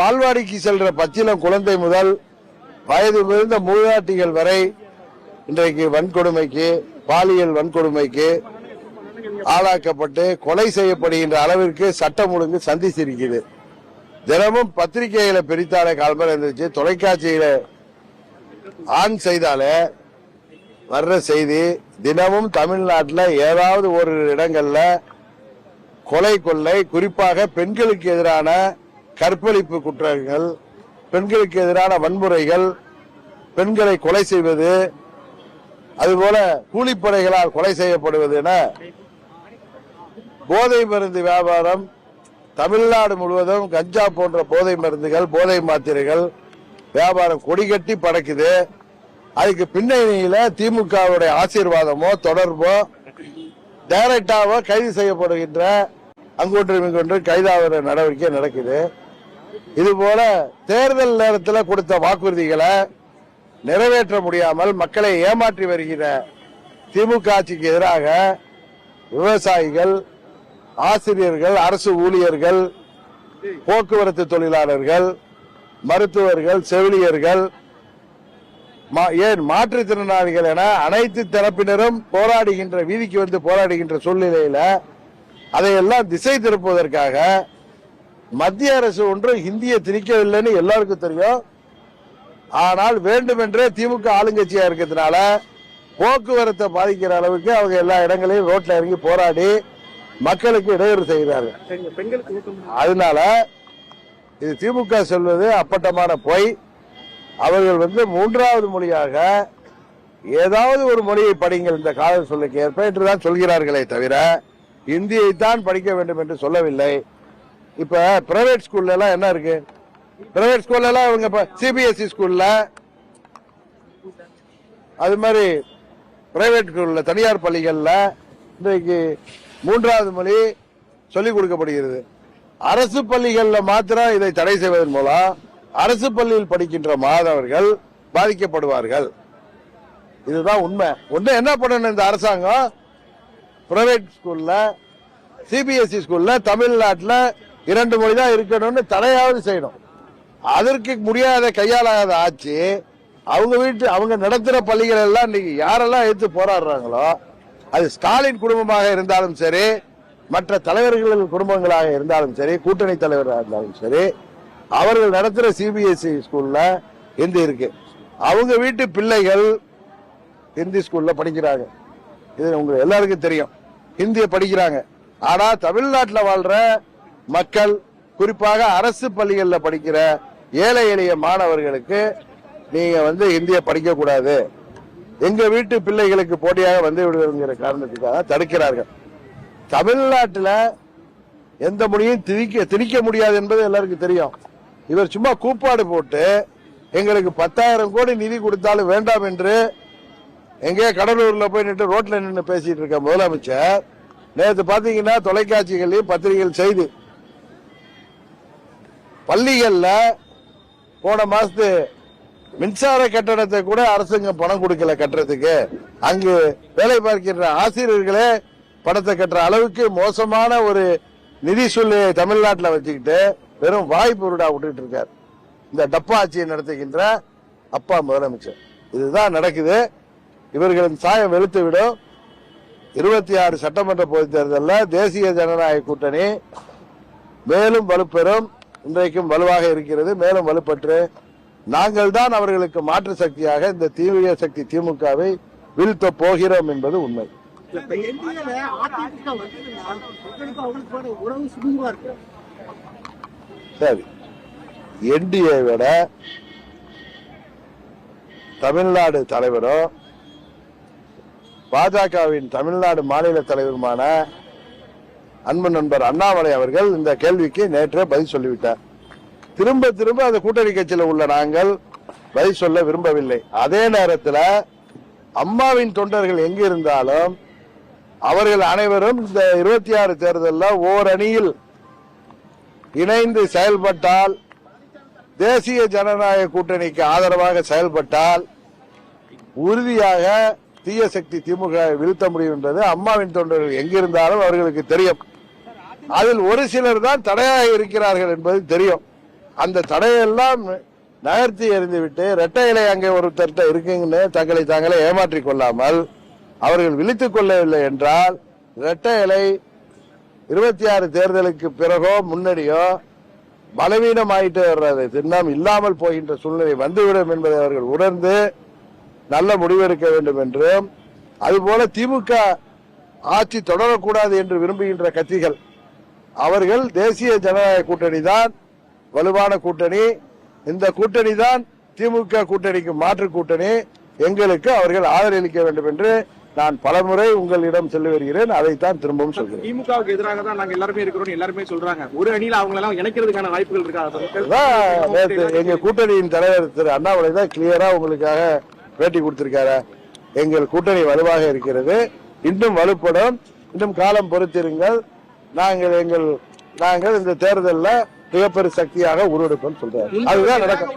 பால்வாடிக்கு செல்ற பச்சிலம் குழந்தை முதல் வயது முதிர்ந்த மூதாட்டிகள் வரை இன்றைக்கு வன்கொடுமைக்கு பாலியல் வன்கொடுமைக்கு ஆளாக்கப்பட்டு கொலை செய்யப்படுகின்ற அளவிற்கு சட்டம் ஒழுங்கு சந்திச்சிருக்குது தினமும் பத்திரிகையில பிரித்தாலே காலம்பரம் இருந்துச்சு தொலைக்காட்சியில ஆன் செய்தாலே வர்ற செய்தி தினமும் தமிழ்நாட்டில் ஏதாவது ஒரு இடங்கள்ல கொலை கொள்ளை குறிப்பாக பெண்களுக்கு எதிரான கற்பழிப்பு குற்றங்கள் பெண்களுக்கு எதிரான வன்முறைகள் பெண்களை கொலை செய்வது அதுபோல கூலிப்படைகளால் கொலை செய்யப்படுவது என போதை மருந்து வியாபாரம் தமிழ்நாடு முழுவதும் கஞ்சா போன்ற போதை மருந்துகள் போதை மாத்திரைகள் வியாபாரம் கொடிகட்டி படக்குது அதுக்கு பின்னணியில திமுகவுடைய ஆசீர்வாதமோ தொடர்போ டைரக்டாவோ கைது செய்யப்படுகின்ற அங்கொன்று இங்கொன்று கைதாகிற நடவடிக்கை நடக்குது. இதுபோல தேர்தல் நேரத்தில் கொடுத்த வாக்குறுதிகளை நிறைவேற்ற முடியாமல் மக்களை ஏமாற்றி வருகிற திமுக ஆட்சிக்கு எதிராக விவசாயிகள் ஆசிரியர்கள் அரசு ஊழியர்கள் போக்குவரத்து தொழிலாளர்கள் மருத்துவர்கள் செவிலியர்கள் மா- ஏன் மாற்றுத்திறனாளிகள் என அனைத்து தரப்பினரும் போராடுகின்ற வீதிக்கு வந்து போராடுகின்ற சூழ்நிலையில அதையெல்லாம் திசை திருப்புவதற்காக மத்திய அரசு ஒன்று ஹிந்தியை திணிக்கவில்லைன்னு எல்லாருக்கும் தெரியும். ஆனால் வேண்டுமென்றே திமுக ஆளுங்கட்சியா இருக்கிறதுனால போக்குவரத்தை பாதிக்கிற அளவுக்கு அவங்க எல்லா இடங்களையும் ரோட்ல இறங்கி போராடி மக்களுக்கு இடையூறு செய்கிறார்கள். அதனால இது திமுக சொல்வது அப்பட்டமான பொய். அவர்கள் வந்து மூன்றாவது மொழியாக ஏதாவது ஒரு மொழியை படிங்கள் இந்த காதல் சொல்லுக்கு ஏற்ப என்றுதான் சொல்கிறார்களே தவிர இந்தியை தான் படிக்க வேண்டும் என்று சொல்லவில்லை. இப்ப பிரைவேட் ஸ்கூல்ல எல்லாம் என்ன இருக்கு? பிரைவேட் ஸ்கூல்ல எல்லாம் இவங்க சிபிஎஸ்இ ஸ்கூல்ல அது மாதிரி பிரைவேட் ஸ்கூல்ல தனியார் பள்ளிகள்ல இன்றைக்கு மூன்றாவது மொழி சொல்லிக் கொடுக்கப்படுகிறது. அரசு பள்ளிகள்ல மாத்திரம் இதை தடை செய்வதன் மூலம் அரசு பள்ளியில் படிக்கின்ற மாணவர்கள் பாதிக்கப்படுவார்கள். இதுதான் உண்மை. ஒன்று என்ன பண்ணணும் இந்த அரசாங்கம்? பிரைவேட் ஸ்கூல்ல சிபிஎஸ்இ ஸ்கூல்ல தமிழ்நாட்டில் இரண்டு மொழி தான் இருக்கணும்னு தடையாவது செய்யணும். அதற்கு முடியாத கையாளாத ஆட்சி அவங்க வீட்டு அவங்க நடத்துகிற பள்ளிகள் எல்லாம் இன்னைக்கு யாரெல்லாம் எடுத்து போராடுறாங்களோ அது ஸ்டாலின் குடும்பமாக இருந்தாலும் சரி மற்ற தலைவர்கள் குடும்பங்களாக இருந்தாலும் சரி கூட்டணி தலைவராக இருந்தாலும் சரி அவர்கள் நடத்துகிற சிபிஎஸ்இ ஸ்கூலில் ஹிந்தி இருக்கு. அவங்க வீட்டு பிள்ளைகள் ஹிந்தி ஸ்கூலில் படிக்கிறாங்க. இது உங்களுக்கு எல்லாருக்கும் தெரியும். ஹிந்தியை படிக்கிறாங்க. ஆனால் தமிழ்நாட்டில் வாழ்கிற மக்கள் குறிப்பாக அரசு பள்ளிகளில் படிக்கிற ஏழை எளிய மாணவர்களுக்கு நீங்க வந்து ஹிந்தியை படிக்கக்கூடாது. எங்க வீட்டு பிள்ளைகளுக்கு போட்டியாக வந்து விடுவதுங்கிற காரணத்துக்காக தடுக்கிறார்கள். தமிழ்நாட்டில் எந்த மொழியும் திணிக்க திணிக்க முடியாது என்பது எல்லாருக்கும் தெரியும். இவர் சும்மா கூப்பாடு போட்டு எங்களுக்கு பத்தாயிரம் கோடி நிதி கொடுத்தாலும் வேண்டாம் என்று எங்கேயோ கடலூர்ல போய் நின்று ரோட்ல நின்று பேசிட்டு இருக்க முதலமைச்சர் நேற்று பாத்தீங்கன்னா தொலைக்காட்சிகள்லயும் பத்திரிகைகள் செய்தி பள்ளிகளில் போன மாசத்து மின்சார கட்டணத்தை கூட அரசுங்க பணம் கொடுக்கல கட்டுறதுக்கு. அங்கு வேலை பார்க்கின்ற ஆசிரியர்களே பணத்தை கட்டுற அளவுக்கு மோசமான ஒரு நிதி சூழ்நிலையை தமிழ்நாட்டில் வச்சுக்கிட்டு வெறும் வாய் பொருடா விட்டுட்டு இருக்கார். இந்த டப்பா ஆட்சியை நடத்துகின்ற அப்பா முதலமைச்சர். இதுதான் நடக்குது. இவர்களின் சாயம் வெளுத்து விடும். இருபத்தி ஆறு சட்டமன்ற பொதுத் தேர்தலில் தேசிய ஜனநாயக கூட்டணி மேலும் வலுப்பெறும். இன்றைக்கும் வலுவாக இருக்கிறது. மேலும் வலுப்பெற்று. நாங்கள் தான் அவர்களுக்கு மாற்று சக்தியாக இந்த தீவிர சக்தி திமுகவை வீழ்த்த போகிறோம் என்பது உண்மை. சரி. என்டிஏ விட தமிழ்நாடு தலைவரும் பாஜகவின் தமிழ்நாடு மாநில தலைவருமான அன்பு நண்பர் அண்ணாமலை அவர்கள் இந்த கேள்விக்கு நேற்றே பதில் சொல்லிவிட்டார். திரும்ப திரும்ப அந்த கூட்டணி கட்சியில் உள்ள நாங்கள் பதில் சொல்ல விரும்பவில்லை. அதே நேரத்தில் அம்மாவின் தொண்டர்கள் எங்கே இருந்தாலும் அவர்கள் அனைவரும் இந்த இருபத்தி ஆறு தேர்தலில் ஓரணியில் இணைந்து செயல்பட்டால் தேசிய ஜனநாயக கூட்டணிக்கு ஆதரவாக செயல்பட்டால் உறுதியாக தீய சக்தி திமுக வீழ்த்த முடியும் என்றது அம்மாவின் தொண்டர்கள் எங்கிருந்தாலும் அவர்களுக்கு தெரியும். அதில் ஒரு சிலர் தான் தடையாக இருக்கிறார்கள் என்பது தெரியும். அந்த தடையெல்லாம் நகர்த்தி எறிந்துவிட்டு இரட்டை இலை அங்கே ஒருத்தர்கிட்ட இருக்குங்கன்னு தங்களை தாங்களே ஏமாற்றிக் கொள்ளாமல் அவர்கள் விழித்துக் கொள்ளவில்லை என்றால் இரட்டை இலை இருபத்தி ஆறு தேர்தலுக்கு பிறகோ முன்னடியோ பலவீனம் ஆயிட்டு வர்றது திண்ணம் இல்லாமல் போகின்ற சூழ்நிலை வந்துவிடும் என்பதை அவர்கள் உணர்ந்து நல்ல முடிவெடுக்க வேண்டும் என்றும் அதுபோல திமுக ஆட்சி தொடரக்கூடாது என்று விரும்புகின்ற கட்சிகள் அவர்கள் தேசிய ஜனநாயக கூட்டணி தான் வலுவான கூட்டணி. இந்த கூட்டணி தான் திமுக கூட்டணிக்கு மாற்று கூட்டணி. எங்களுக்கு அவர்கள் ஆதரவளிக்க வேண்டும் என்று நான் பலமுறை உங்களிடம் சொல்லி வருகிறேன். அதைத்தான் திரும்பவும் சொல்கிறேன். திமுகவுக்கு எதிராக தான் நாங்க எல்லாருமே இருக்கிறோம் எல்லாருமே சொல்றாங்க. ஒரு அணியில அவங்க எல்லாம் இணைக்கிறதுக்கான வாய்ப்புகள் இருக்கா? அதை மக்கள் அதான் நேத்து எங்க கூட்டணியின் தலைவர் திரு அண்ணாமலை தான் கிளியரா உங்களுக்காக பேட்டி கொடுத்திருக்காரு. எங்கள் கூட்டணி வலுவாக இருக்கிறது. இன்னும் வலுப்படும். இன்னும் காலம் பொறுத்திருங்கள். நாங்கள் எங்கள் நாங்கள் இந்த தேர்தலில் மிகப்பெரிய சக்தியாக உருவெடுப்போம் சொல்றாரு அதுதான் நடக்கும்.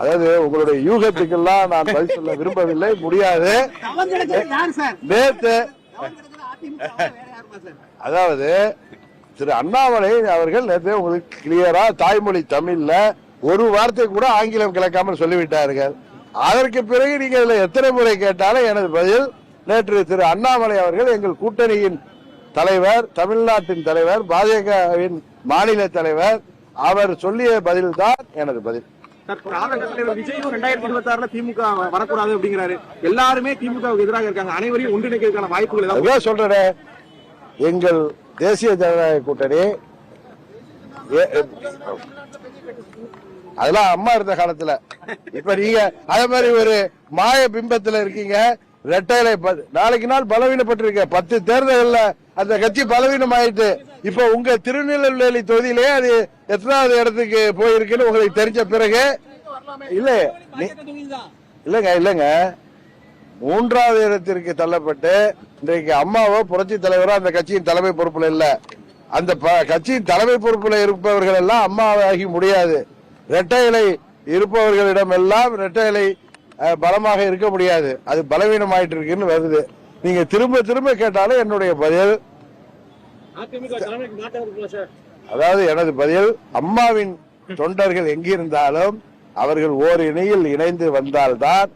அதாவது உங்களுடைய யூகத்துக்கெல்லாம் நான் பதில் சொல்ல விரும்பவில்லை. முடியாது. சார்? அதாவது திரு அண்ணாமலை அவர்கள் நேற்று உங்களுக்கு கிளியரா தாய்மொழி தமிழ்ல ஒரு வார்த்தை கூட ஆங்கிலம் கலக்காமல் சொல்லிவிட்டார்கள். அதற்கு பிறகு நீங்க இதுல எத்தனை முறை கேட்டாலும் எனது பதில் நேற்று திரு அண்ணாமலை அவர்கள் எங்கள் கூட்டணியின் தலைவர் தமிழ்நாட்டின் தலைவர் பாஜகவின் மாநில தலைவர் அவர் சொல்லிய பதில் தான் எனது பதில். சார் காங்கிரஸ் தலைவர் விஜயும் ரெண்டாயிரத்தி இருபத்தி ஆறுல திமுக வரக்கூடாது அப்படிங்கிறாரு. எல்லாருமே திமுகவுக்கு எதிராக இருக்காங்க. அனைவரையும் ஒன்றிணைக்கிறதுக்கான வாய்ப்புகள் சொல்றேன். எங்கள் தேசிய ஜனநாயக கூட்டணி அதெல்லாம் அம்மா இருந்த காலத்துல. இப்ப நீங்க அதே மாதிரி ஒரு மாய பிம்பத்துல இருக்கீங்க. ரெட்டையில நாளைக்கு நாள் பலவீனப்பட்டிருக்க. பத்து தேர்தல்கள்ல அந்த கட்சி பலவீனம் ஆயிட்டு இப்ப உங்க திருநெல்வேலி தொகுதியிலே அது எத்தனாவது இடத்துக்கு போயிருக்குன்னு உங்களுக்கு தெரிஞ்ச பிறகு இல்ல இல்லங்க இல்லங்க. மூன்றாவது இடத்திற்கு தள்ளப்பட்டு இன்றைக்கு அம்மாவோ புரட்சி தலைவரோ அந்த கட்சியின் தலைமை பொறுப்புல இல்ல. அந்த ப- கட்சியின் தலைமை பொறுப்புல இருப்பவர்கள் எல்லாம் அம்மாவாகி முடியாது. இரட்டை இலை இருப்பவர்களிடம் எல்லாம் இரட்டை இலை பலமாக இருக்க முடியாது. அது பலவீனமாயிட்டு இருக்குன்னு வருது. நீங்க திரும்ப திரும்ப கேட்டாலும் என்னுடைய பதில். அதாவது எனது பதில் அம்மாவின் தொண்டர்கள் எங்கிருந்தாலும் அவர்கள் ஓர் இணையில் இணைந்து வந்தால்தான்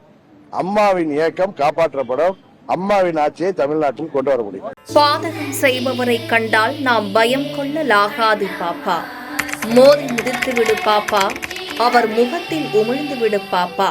அம்மாவின் இயக்கம் காப்பாற்றப்படும். அம்மாவின் ஆட்சியை தமிழ்நாட்டில் கொண்டு வர முடியும். பாதகம் செய்பவரை கண்டால் நாம் பயம் கொள்ளலாகாது பாப்பா. மோதி மிதித்து விடு பாப்பா. அவர் முகத்தில் உமிழ்ந்து விடு பாப்பா.